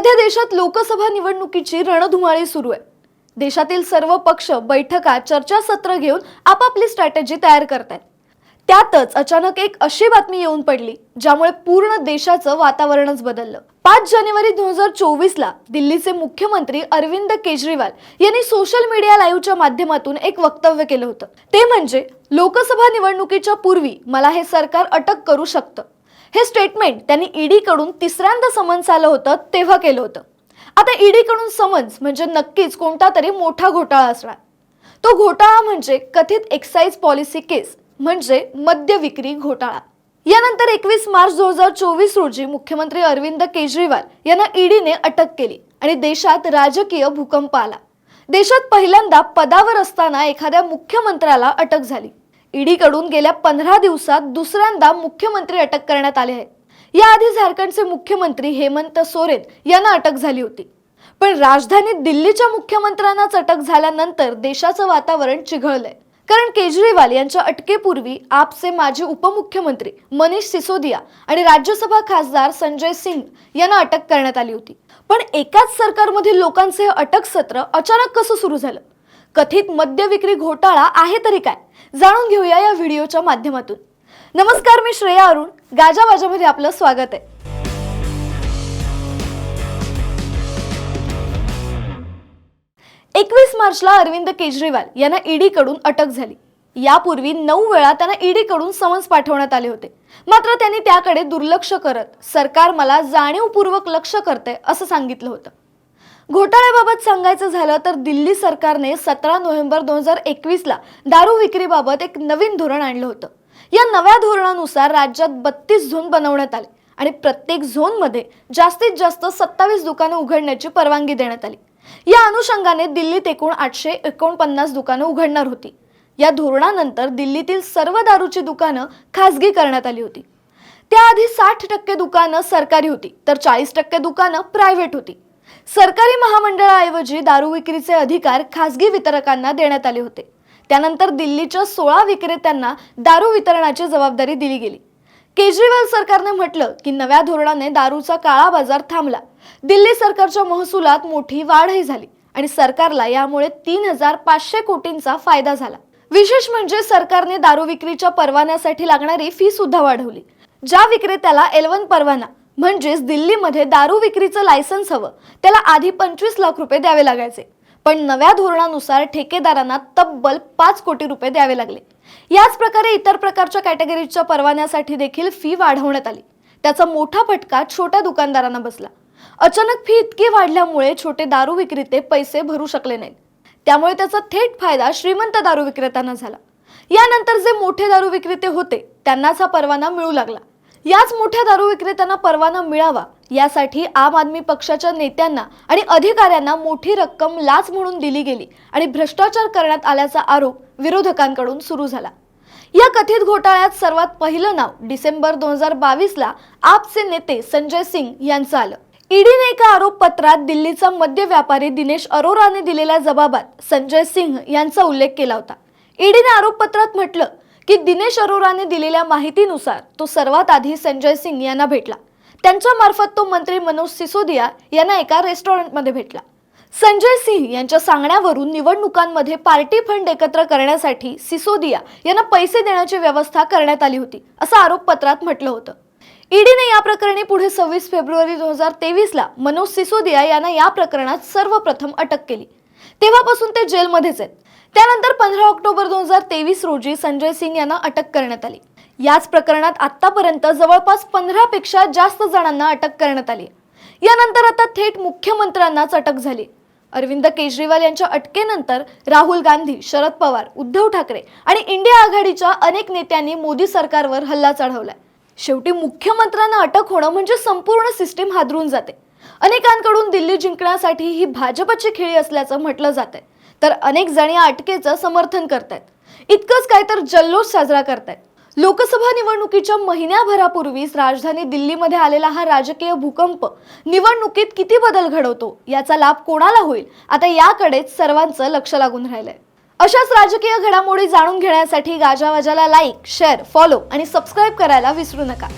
सध्या देशात लोकसभा निवडणुकीची रणधुमाळी सुरू आहे. देशातील सर्व पक्ष बैठका चर्चासत्र घेऊन आपापली स्ट्रॅटेजी तयार करत आहेत त्यातच अचानक एक अशी बातमी येऊन पडली ज्यामुळे पूर्ण देशाचं वातावरणच बदललं. पाच जानेवारी दोन हजार चोवीस ला दिल्लीचे मुख्यमंत्री अरविंद केजरीवाल यांनी सोशल मीडिया लाईव्हच्या माध्यमातून एक वक्तव्य केलं होतं. ते म्हणजे लोकसभा निवडणुकीच्या पूर्वी मला हे सरकार अटक करू शकतं. हे स्टेटमेंट त्यांनी ईडी कडून तिसऱ्यांदा समन्स आलं होतं तेव्हा केलं होतं. आता ईडी कडून समन्स म्हणजे नक्कीच कोणता तरी मोठा घोटाळा असणार. तो घोटाळा म्हणजे कथित एक्साईज पॉलिसी केस म्हणजे मद्य विक्री घोटाळा. यानंतर एकवीस मार्च दोन हजार चोवीस रोजी मुख्यमंत्री अरविंद केजरीवाल यांना ईडीने अटक केली आणि देशात राजकीय भूकंप आला. देशात पहिल्यांदा पदावर असताना एखाद्या मुख्यमंत्र्याला अटक झाली. ईडीकडून गेल्या पंधरा दिवसात दुसऱ्यांदा मुख्यमंत्री अटक करण्यात आले आहेत. याआधी झारखंडचे मुख्यमंत्री हेमंत सोरेन यांना अटक झाली होती. पण राजधानी दिल्लीच्या मुख्यमंत्र्यांनाच अटक झाल्यानंतर देशाचं वातावरण चिघळलंय. कारण केजरीवाल यांच्या अटकेपूर्वी आपचे माजी उपमुख्यमंत्री मनीष सिसोदिया आणि राज्यसभा खासदार संजय सिंग यांना अटक करण्यात आली होती. पण एकाच सरकारमधील लोकांचे अटक सत्र अचानक कसं सुरू झालं? कथित मद्य विक्री घोटाळा आहे तरी काय? जाणून घेऊया या व्हिडिओच्या माध्यमातून. नमस्कार मी श्रेया अरुण. गाजावाजामध्ये आपलं स्वागत आहे. एकवीस मार्चला अरविंद केजरीवाल यांना ईडीकडून अटक झाली. यापूर्वी नऊ वेळा त्यांना ईडीकडून समन्स पाठवण्यात आले होते. मात्र त्यांनी त्याकडे दुर्लक्ष करत सरकार मला जाणीवपूर्वक लक्ष करते असं सांगितलं होतं. घोटाळ्याबाबत सांगायचं झालं तर दिल्ली सरकारने सतरा नोव्हेंबर दोन हजार एकवीसला दारू विक्रीबाबत एक नवीन धोरण आणलं होतं. या नव्या धोरणानुसार राज्यात बत्तीस झोन बनवण्यात आले आणि प्रत्येक झोनमध्ये जास्तीत जास्त सत्तावीस दुकानं उघडण्याची परवानगी देण्यात आली. या अनुषंगाने दिल्लीत एकूण आठशे एकोणपन्नास दुकानं उघडणार होती. या धोरणानंतर दिल्लीतील सर्व दारूची दुकानं खासगी करण्यात आली होती. त्याआधी साठ टक्के दुकानं सरकारी होती तर चाळीस टक्के दुकानं प्रायव्हेट होती. सरकारी महामंडळाऐवजी दारू विक्रीचे अधिकार खासगी वितरकांना देण्यात आले होते. त्यानंतर दिल्लीच्या सोळा विक्रेत्यांना दारू वितरणाची जबाबदारी दिली गेली. केजरीवाल सरकारने म्हटलं की नव्या धोरणाने दारूचा काळा बाजार थांबला. दिल्ली सरकारच्या महसुलात मोठी वाढही झाली आणि सरकारला यामुळे तीन हजार पाचशे कोटींचा फायदा झाला. विशेष म्हणजे सरकारने दारू विक्रीच्या परवान्यासाठी लागणारी फी सुद्धा वाढवली. ज्या विक्रेत्याला एलवन परवाना म्हणजेच दिल्लीमध्ये दारू विक्रीचं लायसन्स हवं. त्याला आधी पंचवीस लाख रुपये द्यावे लागायचे. पण नव्या धोरणानुसार ठेकेदारांना तब्बल पाच कोटी रुपये द्यावे लागले. याच प्रकारे इतर प्रकारच्या कॅटेगरीजच्या परवान्यासाठी देखील फी वाढवण्यात आली. त्याचा मोठा फटका छोट्या दुकानदारांना बसला. अचानक फी इतकी वाढल्यामुळे छोटे दारू विक्रेते पैसे भरू शकले नाहीत. त्यामुळे त्याचा थेट फायदा श्रीमंत दारू विक्रेत्यांना झाला. यानंतर जे मोठे दारू विक्रेते होते त्यांनाच हा परवाना मिळू लागला. याच मोठ्या दारू विक्रेत्यांना परवाना मिळावा. यासाठी आम आदमी पक्षाच्या नेत्यांना आणि अधिकाऱ्यांना मोठी रक्कम लाच म्हणून दिली गेली आणि भ्रष्टाचार करण्यात आल्याचा आरोप विरोधकांकडून सुरू झाला. या कथित घोटाळ्यात सर्वात पहिलं नाव डिसेंबर दोन हजार बावीसला आपचे नेते संजय सिंग यांचं आलं. ईडीने एका आरोपपत्रात दिल्लीचा मद्य व्यापारी दिनेश अरोराने दिलेल्या जबाबात संजय सिंग यांचा उल्लेख केला होता. ईडीने आरोपपत्रात म्हटलं की दिनेश अरोराने दिलेल्या माहितीनुसार तो सर्वात आधी संजय सिंग यांना भेटला. त्यांच्या मार्फत तो मंत्री मनोज सिसोदिया यांना एका रेस्टॉरंटमध्ये भेटला. संजय सिंह यांच्या सांगण्यावरून निवडणुकांमध्ये पार्टी फंड एकत्र करण्यासाठी सिसोदिया यांना पैसे देण्याची व्यवस्था करण्यात आली होती असं आरोप पत्रात म्हटलं होतं. ईडीने या प्रकरणी पुढे सव्वीस फेब्रुवारी दोन हजार तेवीसला मनोज सिसोदिया यांना या प्रकरणात सर्वप्रथम अटक केली. तेव्हापासून ते जेलमध्येच आहेत. त्यानंतर पंधरा ऑक्टोबर दोन हजार तेवीस रोजी संजय सिंग यांना अटक करण्यात आली. याच प्रकरणात आतापर्यंत जवळपास पंधरा पेक्षा जास्त जणांना अटक करण्यात आली. यानंतर आता थेट मुख्यमंत्र्यांनाच अटक झाली. अरविंद केजरीवाल यांच्या अटकेनंतर राहुल गांधी शरद पवार उद्धव ठाकरे आणि इंडिया आघाडीच्या अनेक नेत्यांनी मोदी सरकारवर हल्ला चढवलाय. शेवटी मुख्यमंत्र्यांना अटक होणं म्हणजे संपूर्ण सिस्टीम हादरून जाते. अनेकांकडून दिल्ली जिंकण्यासाठी ही भाजपची खेळी असल्याचं म्हटलं जात आहे तर अनेक जण या अटकेचं समर्थन करतायत. इतकंच काय तर जल्लोष साजरा करतायत. लोकसभा निवडणुकीच्या महिन्याभरापूर्वीच राजधानी दिल्लीमध्ये आलेला हा राजकीय भूकंप निवडणुकीत किती बदल घडवतो याचा लाभ कोणाला होईल? आता याकडेच सर्वांचं लक्ष लागून राहिलंय. अशाच राजकीय घडामोडी जाणून घेण्यासाठी गाजावाजाला लाईक शेअर फॉलो आणि सबस्क्राईब करायला विसरू नका.